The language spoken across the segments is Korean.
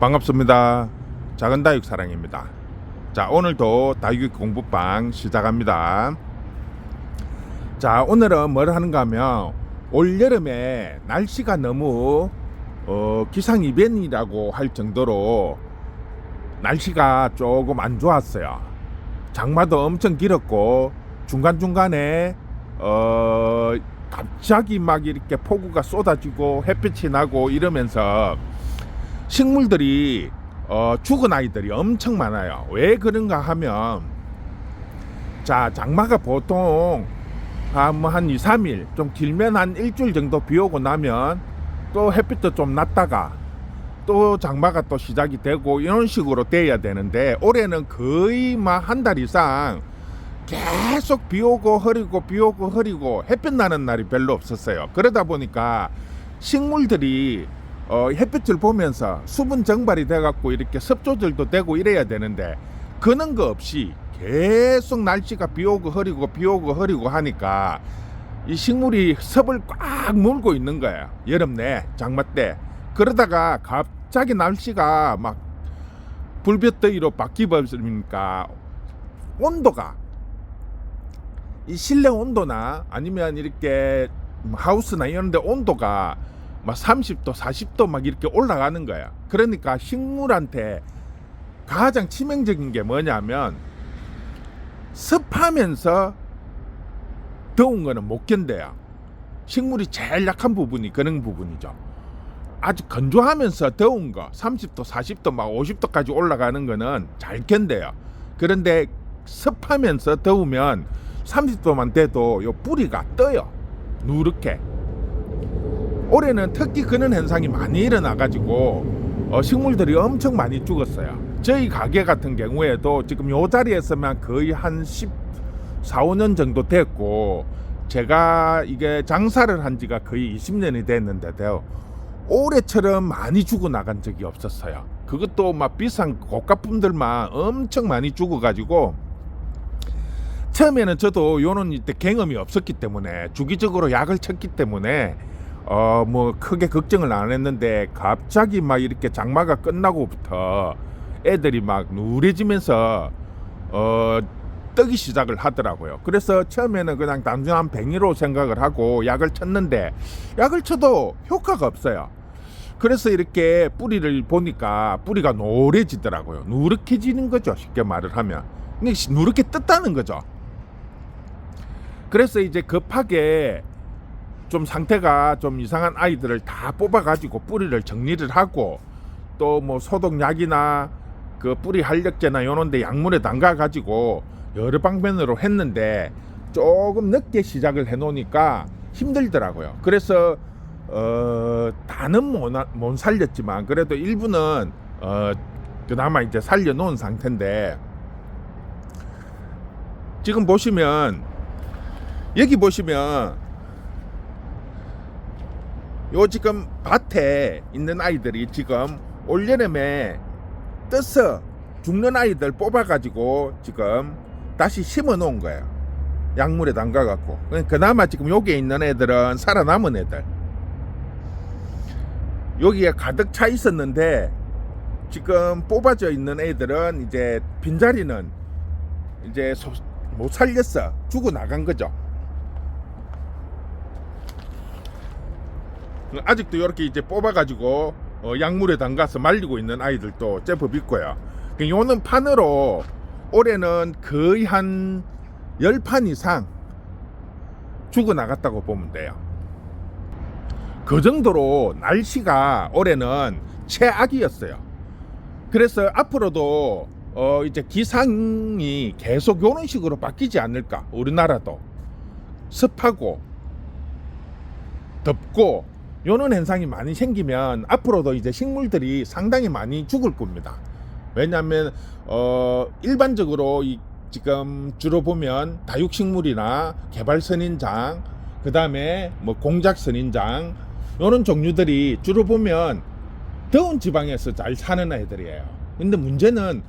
반갑습니다. 작은 다육 사랑입니다. 자, 오늘도 다육 공부방 시작합니다. 자, 오늘은 뭘 하는가 하면 올 여름에 날씨가 너무 어, 기상 이변이라고 할 정도로 날씨가 조금 안 좋았어요. 장마도 엄청 길었고 중간중간에 어, 갑자기 막 이렇게 폭우가 쏟아지고 햇빛이 나고 이러면서 식물들이 어, 죽은 아이들이 엄청 많아요. 왜 그런가 하면 자 장마가 보통 한뭐한 2, 3일 좀 길면 한 일주일 정도 비 오고 나면 또 햇빛도 좀 났다가 또 장마가 또 시작이 되고 이런 식으로 돼야 되는데 올해는 거의 막 한 달 이상 계속 비 오고 흐리고 비 오고 흐리고 햇빛 나는 날이 별로 없었어요. 그러다 보니까 식물들이 어, 햇빛을 보면서 수분 정발이 돼갖고 이렇게 습 조절도 되고 이래야 되는데 그런 거 없이 계속 날씨가 비 오고 흐리고 비 오고 흐리고 하니까 이 식물이 습을 꽉 물고 있는 거예요. 여름 내 장마 때 그러다가 갑자기 날씨가 막 불볕더위로 바뀌버리니까 온도가 이 실내 온도나 아니면 이렇게 하우스나 이런 데 온도가 막 30도, 40도 막 이렇게 올라가는 거야. 그러니까 식물한테 가장 치명적인 게 뭐냐면 습하면서 더운 거는 못 견뎌요. 식물이 제일 약한 부분이 그런 부분이죠. 아주 건조하면서 더운 거, 30도, 40도, 막 50도까지 올라가는 거는 잘 견뎌요. 그런데 습하면서 더우면 30도만 돼도 요 뿌리가 떠요. 누렇게. 올해는 특히 그런 현상이 많이 일어나 가지고 어, 식물들이 엄청 많이 죽었어요. 저희 가게 같은 경우에도 지금 요 자리에서만 거의 한 10, 4, 5년 정도 됐고 제가 이게 장사를 한 지가 거의 20년이 됐는데도 올해처럼 많이 죽어 나간 적이 없었어요. 그것도 막 비싼 고가품들만 엄청 많이 죽어 가지고 처음에는 저도 요런 이때 경험이 없었기 때문에 주기적으로 약을 쳤기 때문에 어 뭐 크게 걱정을 안 했는데 갑자기 막 이렇게 장마가 끝나고부터 애들이 막 누래지면서 어 뜨기 시작을 하더라고요. 그래서 처음에는 그냥 단순한 병이로 생각을 하고 약을 쳤는데 약을 쳐도 효과가 없어요. 그래서 이렇게 뿌리를 보니까 뿌리가 노래지더라고요. 누렇게 지는 거죠. 쉽게 말을 하면. 누렇게 떴다는 거죠. 그래서 이제 급하게 좀 상태가 좀 이상한 아이들을 다 뽑아가지고 뿌리를 정리를 하고 또 뭐 소독약이나 그 뿌리 활력제나 요런데 약물에 담가가지고 여러 방면으로 했는데 조금 늦게 시작을 해놓으니까 힘들더라고요. 그래서 어 다는 못, 못 살렸지만 그래도 일부는 어 그나마 이제 살려놓은 상태인데 지금 보시면 여기 보시면 요 지금 밭에 있는 아이들이 지금 올여름에 떠서 죽는 아이들 뽑아가지고 지금 다시 심어 놓은 거예요. 약물에 담가갖고. 그나마 지금 여기에 있는 애들은 살아남은 애들. 여기에 가득 차 있었는데 지금 뽑아져 있는 애들은 이제 빈자리는 이제 소- 못 살렸어. 죽어 나간 거죠. 아직도 이렇게 이제 뽑아가지고 어, 약물에 담가서 말리고 있는 아이들도 제법 있고요. 그 요는 판으로 올해는 거의 한 10판 이상 죽어 나갔다고 보면 돼요. 그 정도로 날씨가 올해는 최악이었어요. 그래서 앞으로도 어 이제 기상이 계속 이런 식으로 바뀌지 않을까 우리나라도 습하고 덥고 요런 현상이 많이 생기면 앞으로도 이제 식물들이 상당히 많이 죽을 겁니다. 왜냐하면 어 일반적으로 이 지금 주로 보면 다육식물이나 개발 선인장 그 다음에 뭐 공작 선인장 요런 종류들이 주로 보면 더운 지방에서 잘 사는 아이들이에요. 근데 문제는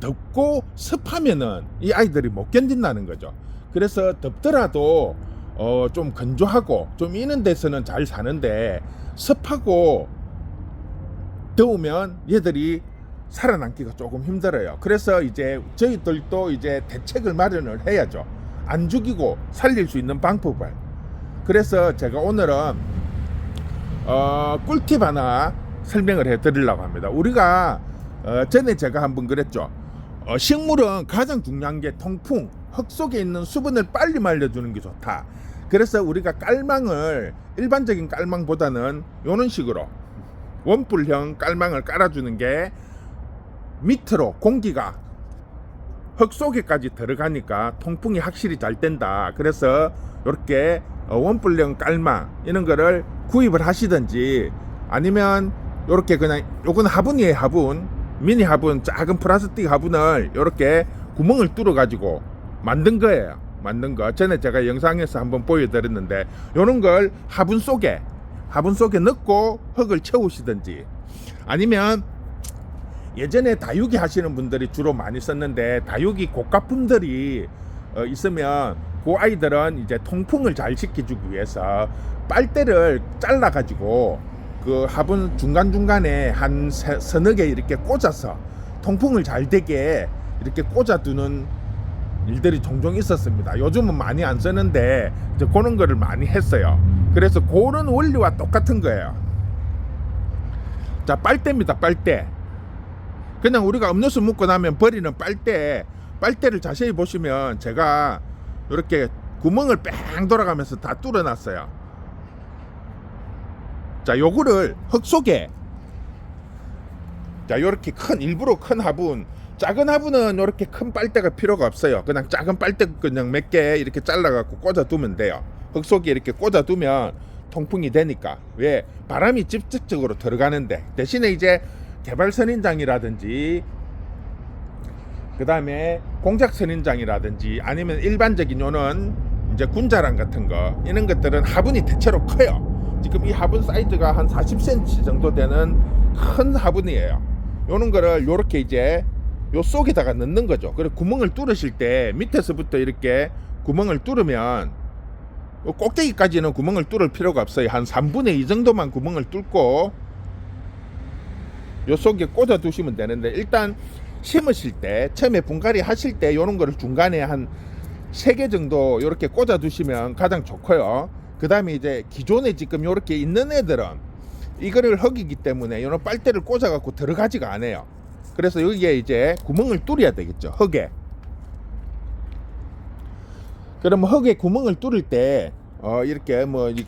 덥고 습하면은 이 아이들이 못 견딘다는 거죠. 그래서 덥더라도 어 좀 건조하고 좀 이는 데서는 잘 사는데 습하고 더우면 얘들이 살아남기가 조금 힘들어요. 그래서 이제 저희들도 이제 대책을 마련을 해야죠. 안 죽이고 살릴 수 있는 방법을. 그래서 제가 오늘은 어, 꿀팁 하나 설명을 해 드리려고 합니다. 우리가 어, 전에 제가 한번 그랬죠. 어, 식물은 가장 중요한 게 통풍, 흙 속에 있는 수분을 빨리 말려주는 게 좋다. 그래서 우리가 깔망을 일반적인 깔망보다는 이런 식으로 원뿔형 깔망을 깔아주는 게 밑으로 공기가 흙 속에까지 들어가니까 통풍이 확실히 잘 된다. 그래서 이렇게 어, 원뿔형 깔망 이런 거를 구입을 하시든지 아니면 이렇게 그냥 요건 화분이에요 화분 미니 화분 작은 플라스틱 화분을 이렇게 구멍을 뚫어 가지고 만든 거예요. 만든 거. 전에 제가 영상에서 한번 보여드렸는데 요런 걸 화분 속에 화분 속에 넣고 흙을 채우시든지 아니면 예전에 다육이 하시는 분들이 주로 많이 썼는데 다육이 고가품들이 어, 있으면 그 아이들은 이제 통풍을 잘 시켜주기 위해서 빨대를 잘라 가지고 그 화분 중간 중간에 한 세- 서너 개 이렇게 꽂아서 통풍을 잘 되게 이렇게 꽂아두는 일들이 종종 있었습니다. 요즘은 많이 안 쓰는데 이제 그런 거를 많이 했어요. 그래서 그런 원리와 똑같은 거예요. 자 빨대입니다. 빨대. 그냥 우리가 음료수 먹고 나면 버리는 빨대 빨대를 자세히 보시면 제가 이렇게 구멍을 뺑 돌아가면서 다 뚫어놨어요 자 요거를 흙 속에 자 요렇게 큰 일부러 큰 화분 작은 화분은 요렇게 큰 빨대가 필요가 없어요. 그냥 작은 빨대 그냥 몇 개 이렇게 잘라 갖고 꽂아 두면 돼요. 흙 속에 이렇게 꽂아 두면 통풍이 되니까. 왜? 바람이 직접적으로 들어가는데. 대신에 이제 개발 선인장이라든지 그 다음에 공작 선인장이라든지 아니면 일반적인 요는 이제 군자랑 같은 거 이런 것들은 화분이 대체로 커요. 지금 이 화분 사이즈가 한 40cm 정도 되는 큰 화분이에요. 요런 거를 요렇게 이제 요 속에다가 넣는 거죠. 그리고 구멍을 뚫으실 때 밑에서부터 이렇게 구멍을 뚫으면 요 꼭대기까지는 구멍을 뚫을 필요가 없어요. 한 3분의 2 정도만 구멍을 뚫고 요 속에 꽂아 두시면 되는데 일단 심으실 때 처음에 분갈이 하실 때 요런 거를 중간에 한세개 정도 요렇게 꽂아 두시면 가장 좋고요. 그 다음에 이제 기존에 지금 요렇게 있는 애들은 이거를 흙이기 때문에 요런 빨대를 꽂아 갖고 들어가지가 않아요. 그래서 여기에 이제 구멍을 뚫어야 되겠죠. 흙에. 그러면 흙에 구멍을 뚫을 때 어, 이렇게 뭐 이-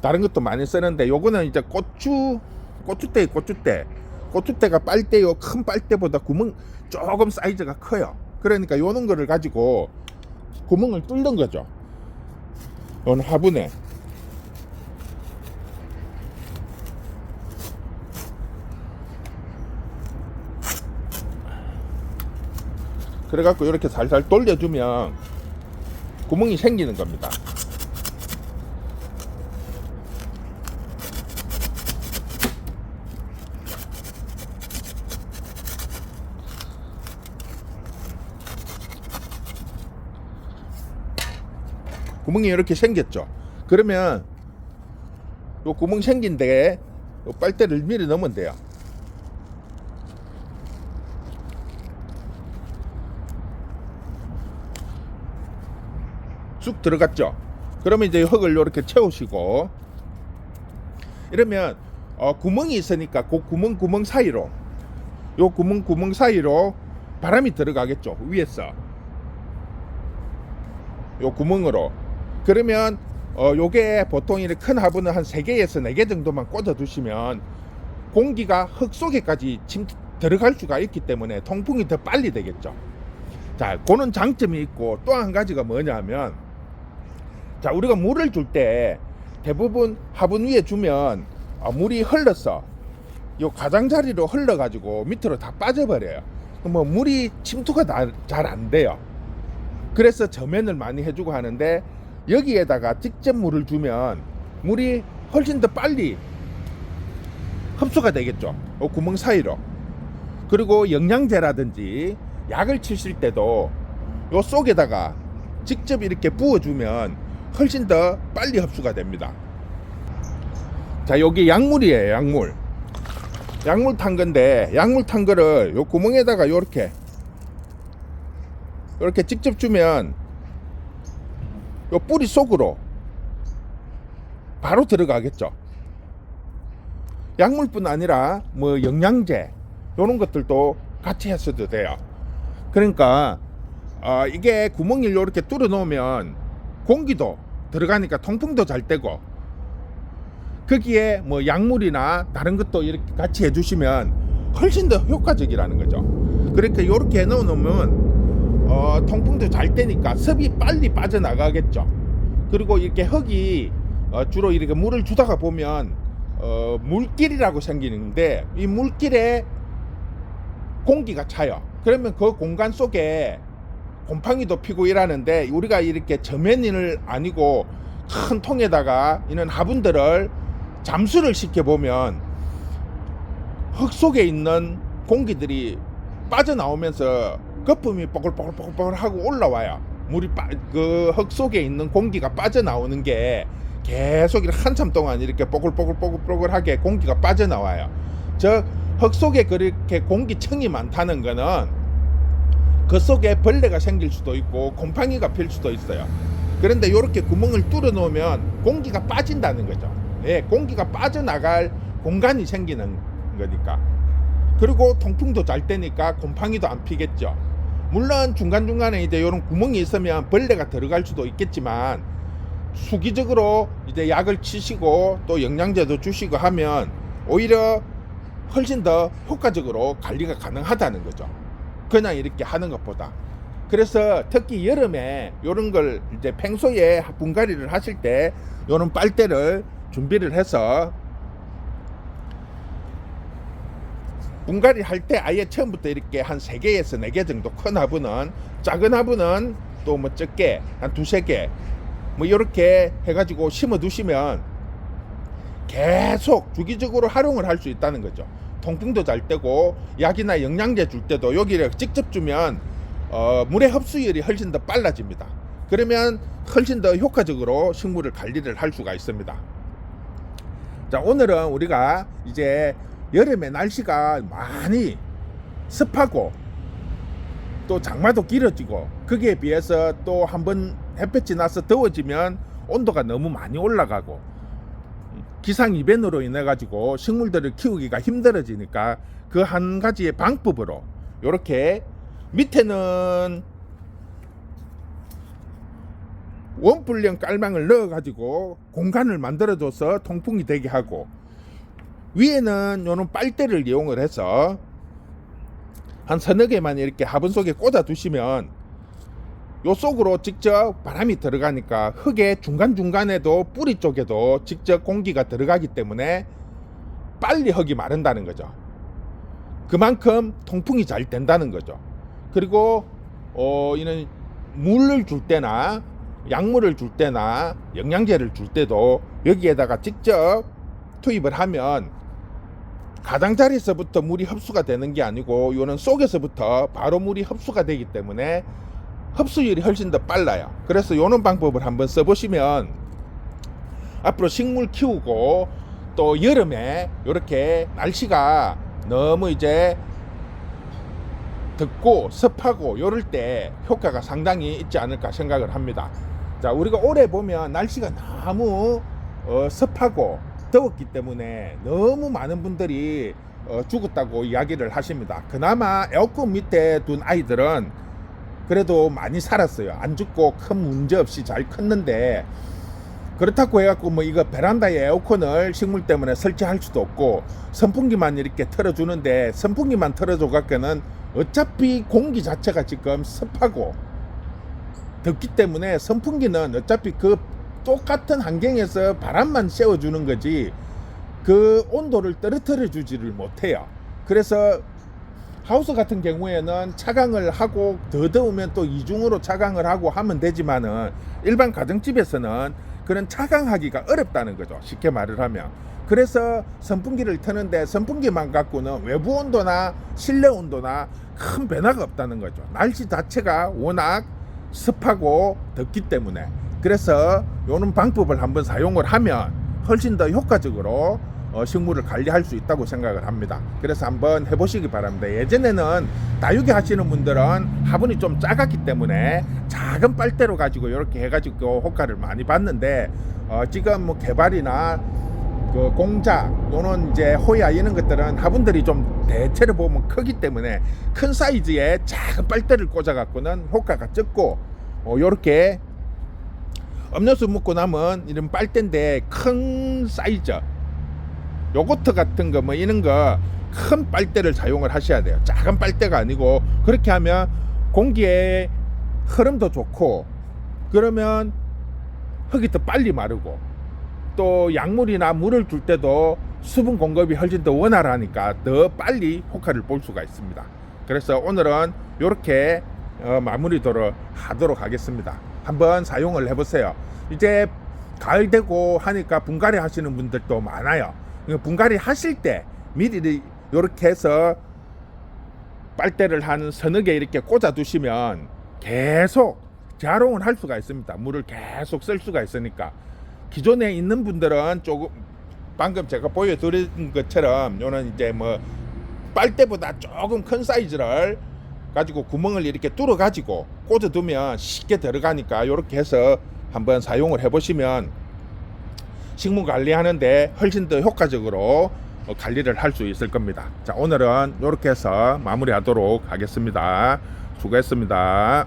다른 것도 많이 쓰는데 요거는 이제 고추 고추대 고추대 고추대가 빨대요 큰 빨대보다 구멍 조금 사이즈가 커요 그러니까 요런 거를 가지고 구멍을 뚫는 거죠 요는 화분에 그래갖고 이렇게 살살 돌려주면 구멍이 생기는 겁니다 구멍이 이렇게 생겼죠. 그러면 요 구멍 생긴 데에 요 빨대를 미리 넣으면 돼요. 쑥 들어갔죠. 그러면 이제 흙을 이렇게 채우시고 이러면 어, 구멍이 있으니까 그 구멍 구멍 사이로 요 구멍 구멍 사이로 바람이 들어가겠죠 위에서 요 구멍으로 그러면 어 요게 보통 이렇게 큰 화분은 한 3개에서 4개 정도만 꽂아 두시면 공기가 흙 속에까지 침 들어갈 수가 있기 때문에 통풍이 더 빨리 되겠죠. 자, 그는 장점이 있고 또 한 가지가 뭐냐면 자, 우리가 물을 줄 때 대부분 화분 위에 주면 어, 물이 흘러서 요 가장자리로 흘러 가지고 밑으로 다 빠져버려요. 뭐 물이 침투가 잘 안 돼요. 그래서 저면을 많이 해주고 하는데 여기에다가 직접 물을 주면 물이 훨씬 더 빨리 흡수가 되겠죠. 어, 구멍 사이로. 그리고 영양제라든지 약을 치실 때도 요 속에다가 직접 이렇게 부어주면 훨씬 더 빨리 흡수가 됩니다. 자, 여기 약물이에요, 약물. 약물 탄 건데 약물 탄 거를 요 구멍에다가 요렇게 이렇게 직접 주면 요 뿌리 속으로 바로 들어가겠죠. 약물뿐 아니라 뭐 영양제 요런 것들도 같이 했어도 돼요. 그러니까 어, 이게 구멍을 이렇게 뚫어 놓으면 공기도 들어가니까 통풍도 잘 되고 거기에 뭐 약물이나 다른 것도 이렇게 같이 해주시면 훨씬 더 효과적이라는 거죠. 그러니까 이렇게 해놓으면 어, 통풍도 잘 되니까 습이 빨리 빠져나가겠죠. 그리고 이렇게 흙이 어, 주로 이렇게 물을 주다가 보면 어, 물길이라고 생기는데 이 물길에 공기가 차요. 그러면 그 공간 속에 곰팡이도 피고 이러는데 우리가 이렇게 저면인을 아니고 큰 통에다가 이런 화분들을 잠수를 시켜 보면 흙 속에 있는 공기들이 빠져나오면서 거품이 뽀글뽀글뽀글 하고 올라와요. 물이 그흙 속에 있는 공기가 빠져나오는 게 계속 이렇게 한참 동안 이렇게 뽀글뽀글뽀글뽀글하게 공기가 빠져나와요. 저 흙 속에 그렇게 공기층이 많다는 거는 그 속에 벌레가 생길 수도 있고 곰팡이가 필 수도 있어요. 그런데 이렇게 구멍을 뚫어 놓으면 공기가 빠진다는 거죠. 예, 공기가 빠져나갈 공간이 생기는 거니까. 그리고 통풍도 잘 되니까 곰팡이도 안 피겠죠. 물론 중간중간에 이제 이런 구멍이 있으면 벌레가 들어갈 수도 있겠지만 수기적으로 이제 약을 치시고 또 영양제도 주시고 하면 오히려 훨씬 더 효과적으로 관리가 가능하다는 거죠. 그냥 이렇게 하는 것보다. 그래서 특히 여름에 이런 걸 이제 평소에 분갈이를 하실 때 이런 빨대를 준비를 해서 분갈이 할 때 아예 처음부터 이렇게 한 3개에서 4개 정도 큰 화분은 작은 화분은 또 뭐 적게 한 두세 개 뭐 이렇게 해가지고 심어 두시면 계속 주기적으로 활용을 할 수 있다는 거죠. 통풍도 잘 되고 약이나 영양제 줄 때도 여기를 직접 주면 어, 물의 흡수율이 훨씬 더 빨라집니다. 그러면 훨씬 더 효과적으로 식물을 관리를 할 수가 있습니다. 자, 오늘은 우리가 이제 여름에 날씨가 많이 습하고 또 장마도 길어지고 거기에 비해서 또 한번 햇볕이 나서 더워지면 온도가 너무 많이 올라가고 기상 이변으로 인해 가지고 식물들을 키우기가 힘들어지니까 그 한 가지의 방법으로 이렇게 밑에는 원뿔형 깔망을 넣어 가지고 공간을 만들어 줘서 통풍이 되게 하고 위에는 요런 빨대를 이용을 해서 한 서너 개만 이렇게 화분 속에 꽂아 두시면 요 속으로 직접 바람이 들어가니까 흙의 중간중간에도 뿌리 쪽에도 직접 공기가 들어가기 때문에 빨리 흙이 마른다는 거죠. 그만큼 통풍이 잘 된다는 거죠. 그리고 어 이는 물을 줄 때나 약물을 줄 때나 영양제를 줄 때도 여기에다가 직접 투입을 하면 가장자리에서부터 물이 흡수가 되는 게 아니고 요는 속에서부터 바로 물이 흡수가 되기 때문에 흡수율이 훨씬 더 빨라요. 그래서 요런 방법을 한번 써보시면 앞으로 식물 키우고 또 여름에 이렇게 날씨가 너무 이제 덥고 습하고 요럴 때 효과가 상당히 있지 않을까 생각을 합니다. 자, 우리가 올해 보면 날씨가 너무 어, 습하고 더웠기 때문에 너무 많은 분들이 어, 죽었다고 이야기를 하십니다. 그나마 에어컨 밑에 둔 아이들은 그래도 많이 살았어요. 안 죽고 큰 문제 없이 잘 컸는데 그렇다고 해갖고 뭐 이거 베란다에 에어컨을 식물 때문에 설치할 수도 없고 선풍기만 이렇게 틀어주는데 선풍기만 틀어줘 갖고는 어차피 공기 자체가 지금 습하고 덥기 때문에 선풍기는 어차피 그 똑같은 환경에서 바람만 쐬어주는 거지 그 온도를 떨어뜨려 주지를 못해요. 그래서 하우스 같은 경우에는 차강을 하고 더 더우면 또 이중으로 차강을 하고 하면 되지만은 일반 가정집에서는 그런 차강하기가 어렵다는 거죠. 쉽게 말을 하면. 그래서 선풍기를 트는데 선풍기만 갖고는 외부 온도나 실내 온도나 큰 변화가 없다는 거죠. 날씨 자체가 워낙 습하고 덥기 때문에 그래서 요런 방법을 한번 사용을 하면 훨씬 더 효과적으로 어, 식물을 관리할 수 있다고 생각을 합니다. 그래서 한번 해보시기 바랍니다. 예전에는 다육이 하시는 분들은 화분이 좀 작았기 때문에 작은 빨대로 가지고 이렇게 해가지고 효과를 많이 봤는데 어, 지금 뭐 개발이나 그 공작 또는 이제 호야 이런 것들은 화분들이 좀 대체를 보면 크기 때문에 큰 사이즈의 작은 빨대를 꽂아 갖고는 효과가 적고 어, 요렇게 음료수 먹고 남은 이런 빨대인데 큰 사이즈 요거트 같은 거 뭐 이런 거 큰 빨대를 사용을 하셔야 돼요. 작은 빨대가 아니고 그렇게 하면 공기의 흐름도 좋고 그러면 흙이 더 빨리 마르고 또 약물이나 물을 줄 때도 수분 공급이 훨씬 더 원활하니까 더 빨리 효과를 볼 수가 있습니다. 그래서 오늘은 이렇게 어, 마무리도록 하도록 하겠습니다. 한번 사용을 해보세요. 이제 가을 되고 하니까 분갈이 하시는 분들도 많아요. 분갈이 하실 때 미리 이렇게 해서 빨대를 한 서너 개 이렇게 꽂아 두시면 계속 자롱을 할 수가 있습니다. 물을 계속 쓸 수가 있으니까 기존에 있는 분들은 조금 방금 제가 보여드린 것처럼 요는 이제 뭐 빨대보다 조금 큰 사이즈를 가지고 구멍을 이렇게 뚫어 가지고 꽂아 두면 쉽게 들어가니까 이렇게 해서 한번 사용을 해보시면 식물 관리하는데 훨씬 더 효과적으로 어, 관리를 할 수 있을 겁니다. 자 오늘은 이렇게 해서 마무리하도록 하겠습니다. 수고했습니다.